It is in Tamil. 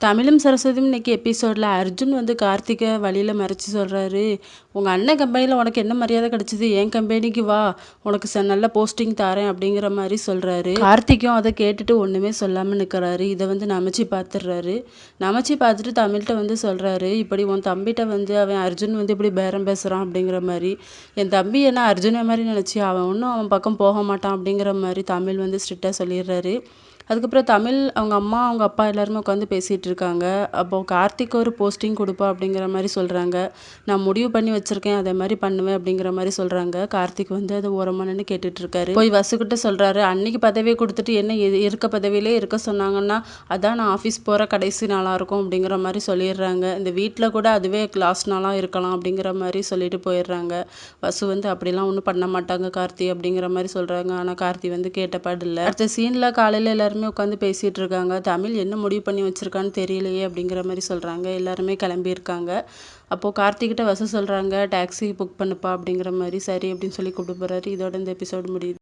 தமிழும் சரஸ்வதியும் இன்னைக்கு எபிசோடில் அர்ஜுன் வந்து கார்த்திகை வழியில் மறைச்சி சொல்கிறாரு உங்கள் அண்ணன் கம்பெனியில் உனக்கு என்ன மரியாதை கிடச்சிது? என் கம்பெனிக்கு வா. உனக்கு ச நல்ல போஸ்டிங் தரேன் அப்படிங்கிற மாதிரி சொல்கிறாரு கார்த்திக்கும் அதை கேட்டுட்டு ஒன்றுமே சொல்லாமல் நிற்கிறாரு இதை வந்து நமச்சி பார்த்துடுறாரு நமச்சி பார்த்துட்டு தமிழ்கிட்ட வந்து சொல்கிறாரு இப்படி உன் தம்பிகிட்ட வந்து அவன் அர்ஜுன் வந்து இப்படி பேரம் பேசுகிறான் அப்படிங்கிற மாதிரி. என் தம்பி என்ன அர்ஜுனை மாதிரி நினச்சி அவன் ஒன்றும் அவன் பக்கம் போக மாட்டான் அப்படிங்கிற மாதிரி தமிழ் வந்து ஸ்ட்ரிக்டாக சொல்லிடுறாரு. அதுக்கப்புறம் தமிழ் அவங்க அம்மா அவங்க அப்பா எல்லாருமே உட்காந்து பேசிகிட்டு இருக்காங்க அப்போது கார்த்திக் ஒரு போஸ்டிங் கொடுப்பா அப்படிங்கிற மாதிரி சொல்கிறாங்க நான் முடிவு பண்ணி வச்சுருக்கேன் அதே மாதிரி பண்ணுவேன் அப்படிங்கிற மாதிரி சொல்கிறாங்க கார்த்திக் வந்து அதை ஓரமாக கேட்டுட்ருக்காரு. கேட்டுட்டு இருக்காரு போய் வசுக்கிட்ட சொல்கிறாரு அன்னைக்கு பதவியை கொடுத்துட்டு என்ன இருக்க பதவியிலே இருக்க சொன்னாங்கன்னா அதான் நான் ஆஃபீஸ் போகிற கடைசி நாளாக இருக்கும் அப்படிங்கிற மாதிரி சொல்லிடுறாங்க. இந்த வீட்டில் கூட அதுவே லாஸ்ட் நாளாக இருக்கலாம் அப்படிங்கிற மாதிரி சொல்லிட்டு போயிடுறாங்க. வசு வந்து அப்படிலாம் ஒன்றும் பண்ண மாட்டாங்க கார்த்தி அப்படிங்கிற மாதிரி சொல்கிறாங்க ஆனால் கார்த்தி வந்து கேட்டப்பாடு அடுத்த சீனில் காலையில் எல்லாருமே எல்லாருமே உட்காந்து பேசிகிட்டு இருக்காங்க. தமிழ் என்ன முடிவு பண்ணி வச்சுருக்கான்னு தெரியலையே அப்படிங்கிற மாதிரி சொல்கிறாங்க எல்லாருமே கிளம்பியிருக்காங்க. அப்போது கார்த்திகிட்ட வசு சொல்கிறாங்க டாக்ஸி புக் பண்ணுப்பா அப்படிங்கிற மாதிரி சரி அப்படின்னு சொல்லி கூப்பிட்டு போகிறாரு இதோட இந்த எபிசோடு முடியுது.